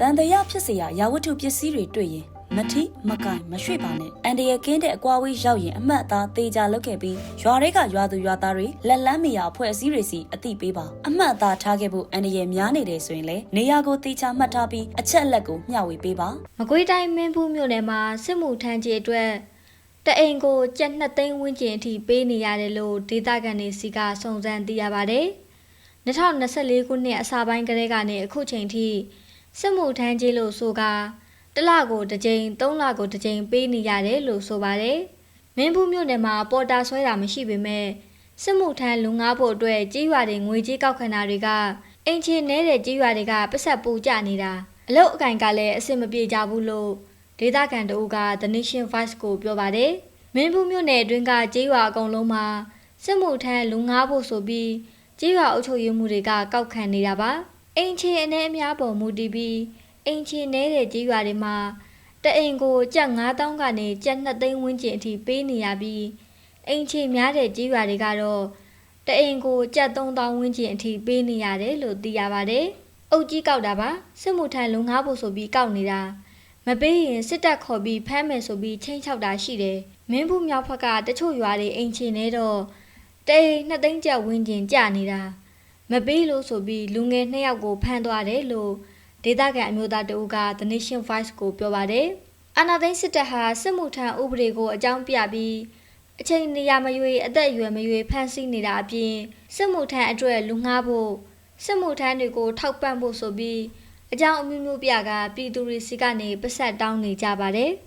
တန်တရာဖြစ်စရာရာဝတ္ထုပစ္စည်းတွေတွေ့ရင်မထိမကင်မရွှေ့ပါနဲ့အန်ဒီရဲ့ကင်းတဲ့အကွာဝေးရောက်ရင်အမှတ်အသားသေးကြလောက်ခဲ့ပြီးရွာတွေကရွာသူရွာသားတွေလက်လန်းမရအဖွဲ့အစည်းတွေစီအတိပေးပါအမှတ်အသားထားခဲ့ဖို့အန်ဒီရဲ့များနေတယ်ဆိုရင်လေနေရာကိုသေချာမှတ်ထားပြီးအချက်အလက်ကိုမျှဝေပေးပါမကွေးတိုင်းမင်းဘူးမြို့နယ်မှာစစ်မှုထမ်းကြီးအတွက်တအိမ်ကိုကျပ်2သိန်းဝန်းကျင်အထိပေးနေရတယ်လို့ဒေသခံတွေစီကစုံစမ်းသိရပါတယ်2024ခုနှစ်အစပိုင်းကတည်းကနေအခုချိန်ထိ စစ်မှုထမ်းကြီးလို့ဆိုကတစ်လကိုတစ်ကြိမ်၃လကိုတစ်ကြိမ်ပေးနေရတယ်လို့ဆိုပါတယ်။မင်းဘူးမြို့နယ်မှာပေါ်တာဆွဲတာမရှိပေမဲ့စစ်မှုထမ်းလူငားဖို့အတွက်ကြီးရွာတွေငွေကြီးကောက်ခံတာတွေကအင်ချင်နေတဲ့ကြီးရွာတွေကပတ်ဆက်ပူကြနေတာအလုတ်အကင်ကလည်းအဆင်မပြေကြဘူးလို့ဒေသခံတအူးက The Nation Voice ကိုပြောပါတယ်။မင်းဘူးမြို့နယ်အတွင်းကကြေးရွာအကုန်လုံးမှာစစ်မှုထမ်းလူငားဖို့ဆိုပြီးကြေးရွာအုပ်ချုပ်ရေးမှုတွေကကောက်ခံနေတာပါ။ အိမ်ချေအနေအများပေါ်မူတည်ပြီးအိမ်ချေနေတဲ့ကြေးရွာတွေမှာတအိမ်ကိုကျပ်9000ကနေကျပ်2သိန်းဝန်းကျင်အထိပေးနေရပြီးအိမ်ချေများတဲ့ကြေးရွာတွေကတော့တအိမ်ကိုကျပ်3000ဝန်းကျင်အထိပေးနေရတယ်လို့သိရပါတယ်။အုပ်ကြီးကောက်တာပါစစ်မှုထမ်းလူငားဖို့ဆိုပြီးကောက်နေတာမပေးရင်စစ်တပ်ခေါ်ပြီးဖမ်းမယ်ဆိုပြီးချိန်ချောက်တာရှိတယ်။မင်းဘူးမြောက်ဖက်ကတချို့ရွာတွေအိမ်ချင်နေတော့တိန်နှစ်သိန်းကျပ်ဝန်းကျင်ကြနေတာ။ မပေးလို့ဆိုပြီးလူငယ်နှစ်ယောက်ကိုဖမ်းသွားတယ်လို့ဒေသခံအမျိုးသားတအူးက The Nation Voice ကိုပြောပါတယ်။အာနာသိန်းစစ်တပ်ဟာစစ်မှုထမ်းဥပဒေကိုအကြောင်းပြပြီးအချိန်နေရမရွေအသက်အရွယ်မရွေဖမ်းဆီးနေတာအပြင်စစ်မှုထမ်းအတွက်လူငှားဖို့စစ်မှုထမ်းတွေကိုထောက်ပံ့ဖို့ဆိုပြီးအကြောင်းအမျိုးမျိုးပြကပြည်သူတွေစီကနေပတ်ဆက်တောင်းနေကြပါတယ်။